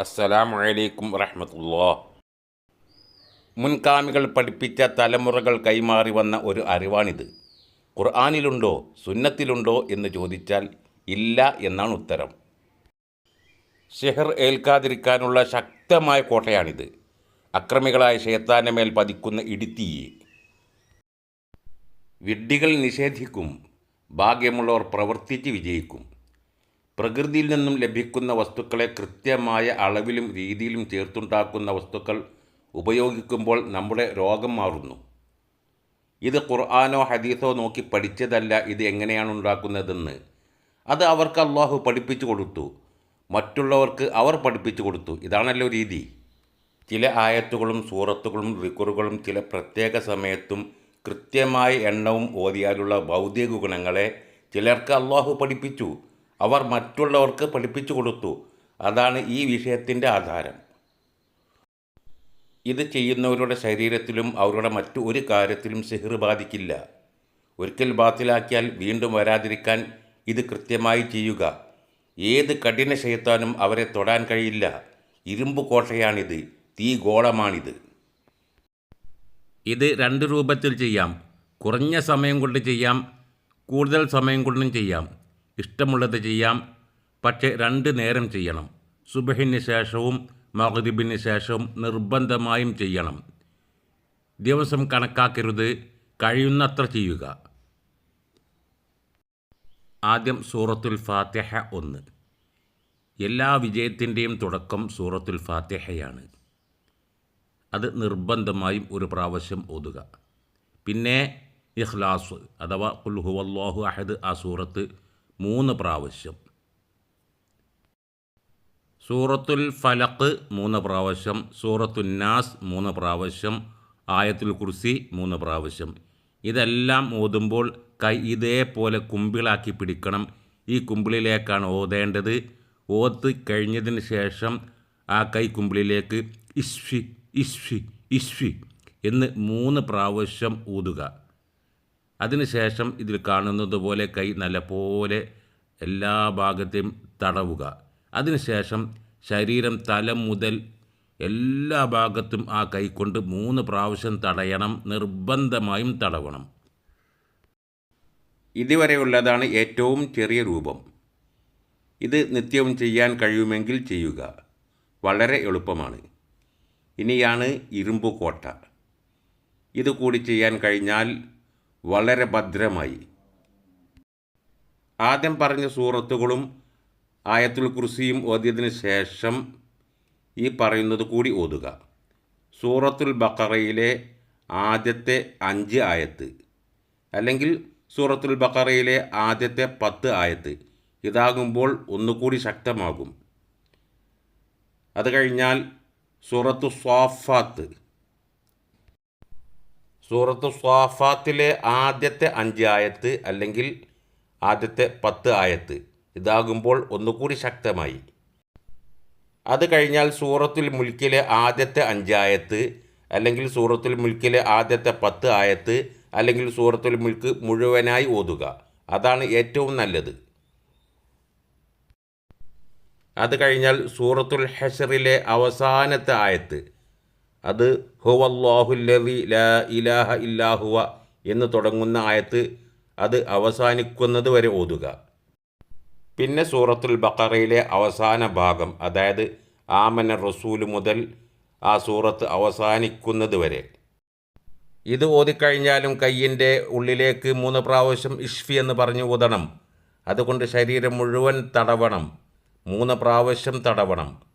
അസ്സലാമു അലൈക്കും വറഹമത്തുള്ള മുൻകാമികൾ പഠിപ്പിച്ച തലമുറകൾ കൈമാറി വന്ന ഒരു അറിവാണിത്. ഖുർആാനിലുണ്ടോ സുന്നത്തിലുണ്ടോ എന്ന് ചോദിച്ചാൽ ഇല്ല എന്നാണ് ഉത്തരം. ഷെഹർ ഏൽക്കാതിരിക്കാനുള്ള ശക്തമായ കോട്ടയാണിത്. അക്രമികളായ ഷേത്താന്റെ മേൽ പതിക്കുന്ന ഇടുത്തിയെ. വിഡ്ഢികൾ നിഷേധിക്കും ഭാഗ്യമുള്ളവർ പ്രവർത്തിച്ച് വിജയിക്കും. പ്രകൃതിയിൽ നിന്നും ലഭിക്കുന്ന വസ്തുക്കളെ കൃത്യമായ അളവിലും രീതിയിലും ചേർത്തുണ്ടാക്കുന്ന വസ്തുക്കൾ ഉപയോഗിക്കുമ്പോൾ നമ്മുടെ രോഗം മാറുന്നു. ഇത് ഖുർആാനോ ഹദീസോ നോക്കി പഠിച്ചതല്ല ഇത് എങ്ങനെയാണ് ഉണ്ടാക്കുന്നതെന്ന്. അത് അവർക്ക് അള്ളാഹു പഠിപ്പിച്ചു കൊടുത്തു. മറ്റുള്ളവർക്ക് അവർ പഠിപ്പിച്ചു കൊടുത്തു. ഇതാണല്ലോ രീതി. ചില ആയത്തുകളും സൂറത്തുകളും റിക്കുറുകളും ചില പ്രത്യേക സമയത്തും കൃത്യമായ എണ്ണവും ഓതിയാലുള്ള ഭൗതിക ഗുണങ്ങളെ ചിലർക്ക് അള്ളാഹു പഠിപ്പിച്ചു. അവർ മറ്റുള്ളവർക്ക് പഠിപ്പിച്ചു കൊടുത്തു. അതാണ് ഈ വിഷയത്തിന്റെ ആധാരം. ഇത് ചെയ്യുന്നവരുടെ ശരീരത്തിലും അവരുടെ മറ്റു ഒരു കാര്യത്തിലും സിഹിർ ബാധിക്കില്ല. ഒരിക്കൽ ബാത്തിലാക്കിയാൽ വീണ്ടും വരാതിരിക്കാൻ ഇത് കൃത്യമായി ചെയ്യുക. ഏത് കഠിന ശയത്താനും അവരെ തൊടാൻ കഴിയില്ല. ഇരുമ്പ് കോട്ടയാണിത്. തീ ഗോളമാണിത്. ഇത് രണ്ട് രൂപത്തിൽ ചെയ്യാം. കുറഞ്ഞ സമയം കൊണ്ട് ചെയ്യാം. കൂടുതൽ സമയം കൊണ്ടും ചെയ്യാം. ഇഷ്ടമുള്ളത് ചെയ്യാം. പക്ഷേ രണ്ട് നേരം ചെയ്യണം. സുബഹിന് ശേഷവും മഹദിബിന് ശേഷവും നിർബന്ധമായും ചെയ്യണം. ദിവസം കണക്കാക്കരുത്. കഴിയുന്നത്ര ചെയ്യുക. ആദ്യം സൂറത്തുൽ ഫാത്തിഹ ഒന്ന്. എല്ലാ വിജയത്തിന്റെയും തുടക്കം സൂറത്തുൽ ഫാത്തിഹയാണ്. അത് നിർബന്ധമായും ഒരു പ്രാവശ്യം ഓതുക. പിന്നെ ഇഖ്ലാസ് അഥവാ കുൽഹുവല്ലാഹു അഹദ് ആ സൂറത്ത് മൂന്ന് പ്രാവശ്യം. സൂറത്തുൽ ഫലക്ക് മൂന്ന് പ്രാവശ്യം സൂറത്തുൽ നാസ് മൂന്ന് പ്രാവശ്യം ആയത്തുൽ കുർസി മൂന്ന് പ്രാവശ്യം. ഇതെല്ലാം ഓതുമ്പോൾ കൈ ഇതേപോലെ കുമ്പിളാക്കി പിടിക്കണം. ഈ കുമ്പിളിലേക്കാണ് ഓതേണ്ടത്. ഓത്ത് കഴിഞ്ഞതിന് ശേഷം ആ കൈ കുമ്പിളിലേക്ക് ഇഷ്വി ഇഷ്വി ഇഷ്വി എന്ന് മൂന്ന് പ്രാവശ്യം ഊതുക. അതിനുശേഷം ഇതിൽ കാണുന്നത് പോലെ കൈ നല്ലപോലെ എല്ലാ ഭാഗത്തെയും തടവുക. അതിനുശേഷം ശരീരം തല മുതൽ എല്ലാ ഭാഗത്തും ആ കൈ കൊണ്ട് മൂന്ന് പ്രാവശ്യം തടയണം നിർബന്ധമായും തടവണം. ഇതുവരെയുള്ളതാണ് ഏറ്റവും ചെറിയ രൂപം. ഇത് നിത്യവും ചെയ്യാൻ കഴിയുമെങ്കിൽ ചെയ്യുക. വളരെ എളുപ്പമാണ്. ഇനിയാണ് ഇരുമ്പ് കോട്ട ഇത് കൂടി ചെയ്യാൻ കഴിഞ്ഞാൽ വളരെ ഭദ്രമായി. ആദ്യം പറഞ്ഞ സൂറത്തുകളും ആയത്തുൽ കുർസിയും ഓതിയതിന് ശേഷം ഈ പറയുന്നത് കൂടി ഓതുക. സൂറത്തുൽ ബക്കറയിലെ ആദ്യത്തെ അഞ്ച് ആയത്ത് അല്ലെങ്കിൽ സൂറത്തുൽ ബക്കറയിലെ ആദ്യത്തെ പത്ത് ആയത്ത് ഇതാകുമ്പോൾ ഒന്നുകൂടി ശക്തമാകും. അത് കഴിഞ്ഞാൽ സൂറത്തു സ്വാഫാത്ത് സൂറത്തു സ്വാഫാത്തിലെ ആദ്യത്തെ അഞ്ച് ആയത്ത് അല്ലെങ്കിൽ ആദ്യത്തെ പത്ത് ആയത്ത്. ഇതാകുമ്പോൾ ഒന്നുകൂടി ശക്തമായി. അത് കഴിഞ്ഞാൽ സൂറത്തുൽ മുൽക്കിലെ ആദ്യത്തെ അഞ്ചായത്ത് അല്ലെങ്കിൽ സൂറത്തുൽ മുൽക്കിലെ ആദ്യത്തെ പത്ത് ആയത്ത് അല്ലെങ്കിൽ സൂറത്തുൽ മുൽക്ക് മുഴുവനായി ഓതുക. അതാണ് ഏറ്റവും നല്ലത്. അത് കഴിഞ്ഞാൽ സൂറത്തുൽ ഹഷറിലെ അവസാനത്തെ ആയത്ത് അത് ഹുവല്ലാഹുല്ലവി ലാ ഇലാഹ ഇല്ലാഹുവ എന്ന് തുടങ്ങുന്ന ആയത്ത് അത് അവസാനിക്കുന്നത് വരെ ഓതുക. പിന്നെ സൂറത്തുൽ ബക്കറയിലെ അവസാന ഭാഗം അതായത് ആമന റസൂൽ മുതൽ ആ സൂറത്ത് അവസാനിക്കുന്നത് വരെ. ഇത് ഓതിക്കഴിഞ്ഞാലും കയ്യിന്റെ ഉള്ളിലേക്ക് മൂന്ന് പ്രാവശ്യം ഇഷ്ഫി എന്ന് പറഞ്ഞു ഊതണം. അതുകൊണ്ട് ശരീരം മുഴുവൻ തടവണം. മൂന്ന് പ്രാവശ്യം തടവണം.